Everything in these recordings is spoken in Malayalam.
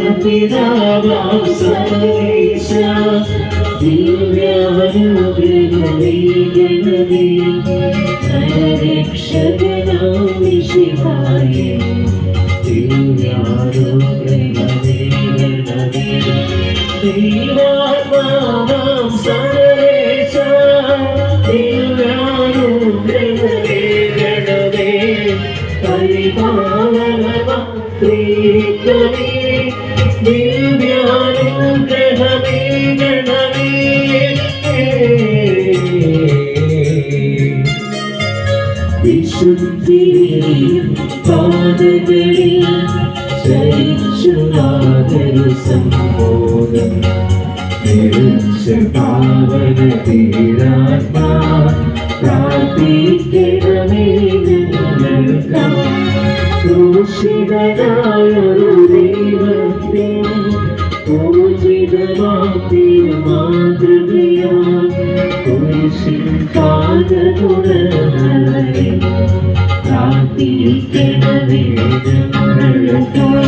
സ്വർഗപിതാവാം സർവേശ ദിവ്യാനുഗ്രഹമേ രക്ഷകനാം വിശിവായേ ദിവ്യാനുഗ്രഹമേ ഗണമേ ദിവ്യാനുഗ്രഹമേ ഗണമേ വിശുദ്ധിയിൽ പാതകളിൽ ചരിച്ചുരാതൊരു സംബോധം നിരുച്ച പാവന തീരാത്മാ പ്രാർത്ഥിക്കണമേ ക്രൂശിതനായൊരു ദൈവത്തെ പൂജിതമാക്കിയ മാതൃകയാ കുരിശിൻ പാദകുടനെ പ്രാർത്ഥിക്കണമേ ഞങ്ങൾക്കാം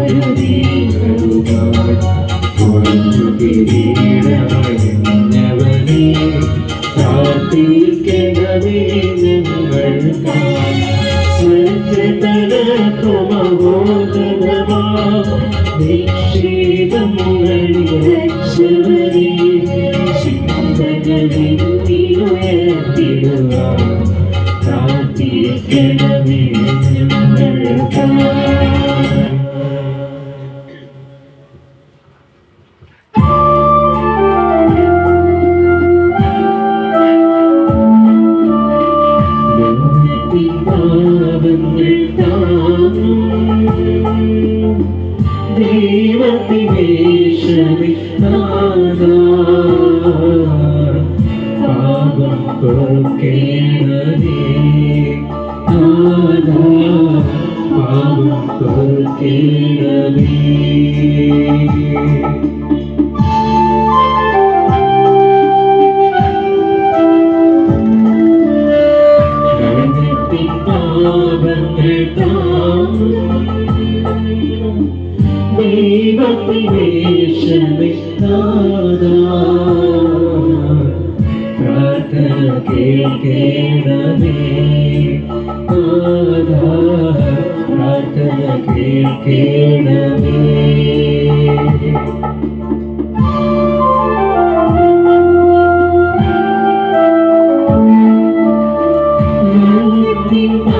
തീർത്തൊരു ദീപവുമായി പാപങ്ങൾ താങ്ങും ദൈവത്തിനെ ക്ഷമിക്കാതാ പാപം നാഥാ പാപം പൊറുക്കേണമേ പ്രാർത്ഥന കേൾക്കേണമേ പ്രാർത്ഥന കേൾക്കേണമേ. ലോകത്തിൻ പാപങ്ങൾ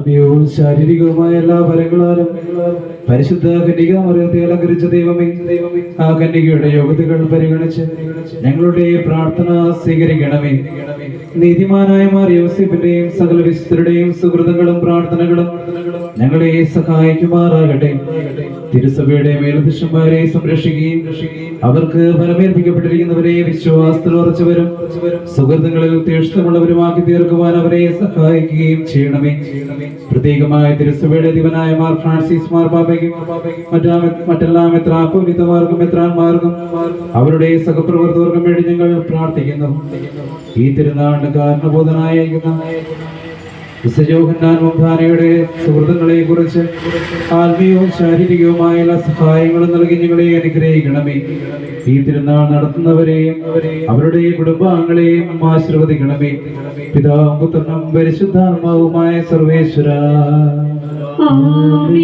ആത്മീയവും ശാരീരികവുമായ എല്ലാ ഫലങ്ങളാലും പരിശുദ്ധ കന്യക മറിയത്തെ അലങ്കരിച്ച ദൈവമേ ആ കന്യകയുടെ യോഗ്യതകൾ പരിഗണിച്ച് ഞങ്ങളുടെ പ്രാർത്ഥന സ്വീകരിക്കണമേ. നീതിമാനായ മാറിയോസിപ്പിന്റെയും സകല വിശുദ്ധരുടെയും സുഹൃതങ്ങളും പ്രാർത്ഥനകളും ഞങ്ങളെ സഹായിക്കുമാറാകട്ടെ. തിരുസഭയുടെ മേലധ്യക്ഷന്മാരെ സംരക്ഷിക്കുകയും അവർക്ക് ഫലമേൽപ്പിക്കപ്പെട്ടിരിക്കുന്നവരെ വിശ്വാസത്തിൽ ഉറച്ചവരും. സുഹൃത്തുക്കളിൽ തീഷ്ണമുള്ളവരുമാക്കി തീർക്കുവാൻ അവരെ സഹായിക്കുകയും ചെയ്യണമേ. പ്രത്യേകമായ തിരുസഭയുടെ ദിവനായ മാർ ഫ്രാൻസിസ് മാർ ബാബയ്ക്കും മറ്റാ മറ്റെല്ലാ മെത്രാപ്പൊലിത്തമാർക്കും മെത്രാന്മാർക്കും അവരുടെ സഹപ്രവർത്തകർക്കും വേണ്ടി ഞങ്ങൾ പ്രാർത്ഥിക്കുന്നു. ഈ തിരുനാളിന് കാരണബോധനായിരിക്കുന്ന വിശജോഹന്നാൻ മുംഭാനയുടെ സുഹൃത്തുക്കളെ കുറിച്ച് ആത്മീയവും ശാരീരികവുമായ എല്ലാ സഹായങ്ങളും നൽകി ഞങ്ങളെ അനുഗ്രഹിക്കണമേ. ഈ തിരുനാൾ നടത്തുന്നവരെയും അവരുടെ കുടുംബാംഗങ്ങളെയും ആശീർവദിക്കണമേ. പിതാവും പുത്രനും പരിശുദ്ധാത്മാവുമായ സർവേശ്വര. ആമേൻ.